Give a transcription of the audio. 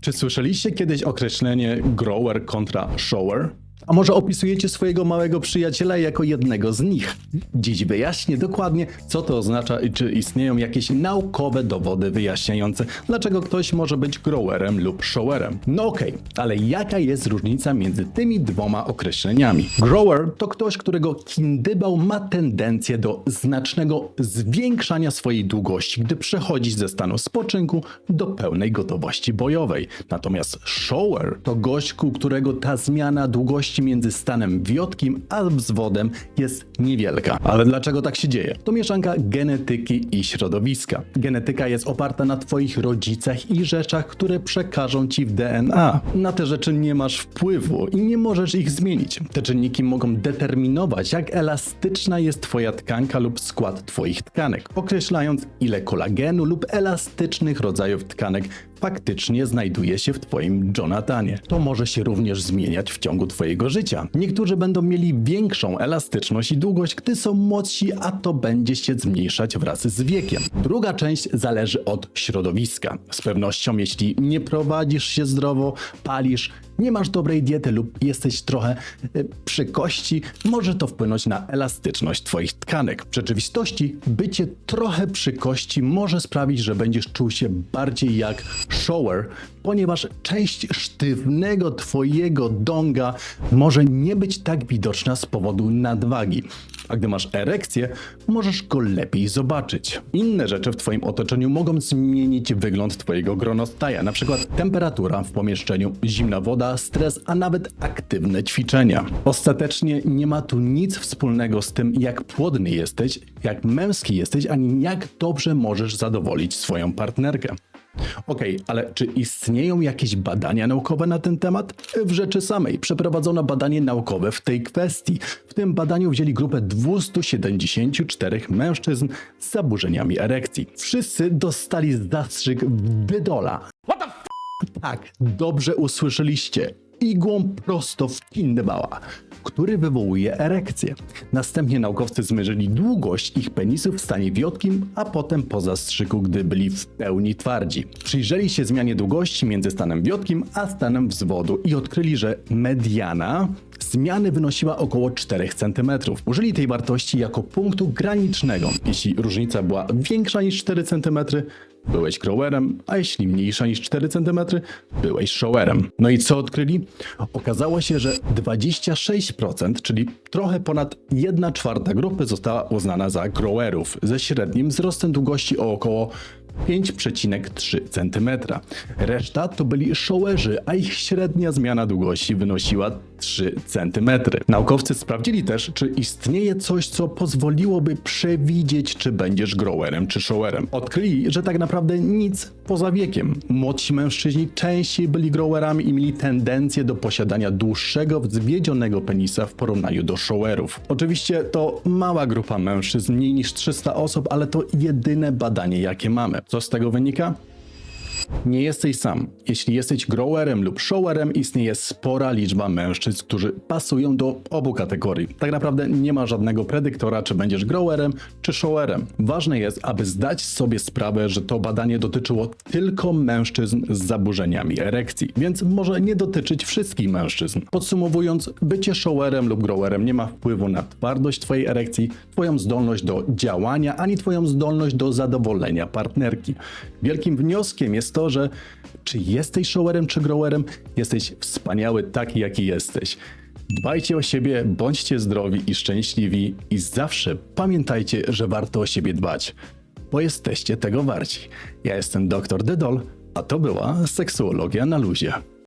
Czy słyszeliście kiedyś określenie grower kontra shower? A może opisujecie swojego małego przyjaciela jako jednego z nich? Dziś wyjaśnię dokładnie, co to oznacza i czy istnieją jakieś naukowe dowody wyjaśniające, dlaczego ktoś może być growerem lub showerem. No okej, ale jaka jest różnica między tymi dwoma określeniami? Grower to ktoś, którego kindybał ma tendencję do znacznego zwiększania swojej długości, gdy przechodzi ze stanu spoczynku do pełnej gotowości bojowej. Natomiast shower to gość, którego ta zmiana długości między stanem wiotkim a wzwodem jest niewielka. Ale dlaczego tak się dzieje? To mieszanka genetyki i środowiska. Genetyka jest oparta na twoich rodzicach i rzeczach, które przekażą ci w DNA. Na te rzeczy nie masz wpływu i nie możesz ich zmienić. Te czynniki mogą determinować, jak elastyczna jest twoja tkanka lub skład twoich tkanek, określając ile kolagenu lub elastycznych rodzajów tkanek faktycznie znajduje się w Twoim Jonathanie. To może się również zmieniać w ciągu Twojego życia. Niektórzy będą mieli większą elastyczność i długość, gdy są młodsi, a to będzie się zmniejszać wraz z wiekiem. Druga część zależy od środowiska. Z pewnością, jeśli nie prowadzisz się zdrowo, palisz, nie masz dobrej diety lub jesteś trochę e, przy kości, może to wpłynąć na elastyczność Twoich tkanek. W rzeczywistości bycie trochę przy kości może sprawić, że będziesz czuł się bardziej jak shower, ponieważ część sztywnego Twojego donga może nie być tak widoczna z powodu nadwagi. A gdy masz erekcję, możesz go lepiej zobaczyć. Inne rzeczy w Twoim otoczeniu mogą zmienić wygląd Twojego gronostaja, na przykład temperatura w pomieszczeniu, zimna woda, stres, a nawet aktywne ćwiczenia. Ostatecznie nie ma tu nic wspólnego z tym, jak płodny jesteś, jak męski jesteś, ani jak dobrze możesz zadowolić swoją partnerkę. Okej, ale czy istnieją jakieś badania naukowe na ten temat? W rzeczy samej przeprowadzono badanie naukowe w tej kwestii. W tym badaniu wzięli grupę 274 mężczyzn z zaburzeniami erekcji. Wszyscy dostali zastrzyk wydola. Tak, dobrze usłyszeliście. Igłą prosto w kindybała, który wywołuje erekcję. Następnie naukowcy zmierzyli długość ich penisów w stanie wiotkim, a potem po zastrzyku, gdy byli w pełni twardzi. Przyjrzeli się zmianie długości między stanem wiotkim a stanem wzwodu i odkryli, że mediana zmiany wynosiła około 4 cm. Użyli tej wartości jako punktu granicznego. Jeśli różnica była większa niż 4 cm, byłeś growerem, a jeśli mniejsza niż 4 cm, byłeś showerem. No i co odkryli? Okazało się, że 26%, czyli trochę ponad 1 czwarta grupy została uznana za growerów ze średnim wzrostem długości o około 5,3 cm. Reszta to byli showerzy, a ich średnia zmiana długości wynosiła 3 cm. Naukowcy sprawdzili też, czy istnieje coś, co pozwoliłoby przewidzieć, czy będziesz growerem czy showerem. Odkryli, że tak naprawdę nic poza wiekiem. Młodsi mężczyźni częściej byli growerami i mieli tendencję do posiadania dłuższego, zwiedzionego penisa w porównaniu do showerów. Oczywiście to mała grupa mężczyzn, mniej niż 300 osób, ale to jedyne badanie, jakie mamy. Co z tego wynika? Nie jesteś sam. Jeśli jesteś growerem lub showerem, istnieje spora liczba mężczyzn, którzy pasują do obu kategorii. Tak naprawdę nie ma żadnego predyktora, czy będziesz growerem, czy showerem. Ważne jest, aby zdać sobie sprawę, że to badanie dotyczyło tylko mężczyzn z zaburzeniami erekcji, więc może nie dotyczyć wszystkich mężczyzn. Podsumowując, bycie showerem lub growerem nie ma wpływu na twardość twojej erekcji, twoją zdolność do działania, ani twoją zdolność do zadowolenia partnerki. Wielkim wnioskiem jest to, że czy jesteś showerem czy growerem, jesteś wspaniały taki, jaki jesteś. Dbajcie o siebie, bądźcie zdrowi i szczęśliwi i zawsze pamiętajcie, że warto o siebie dbać, bo jesteście tego warci. Ja jestem dr Dedol, a to była seksuologia na luzie.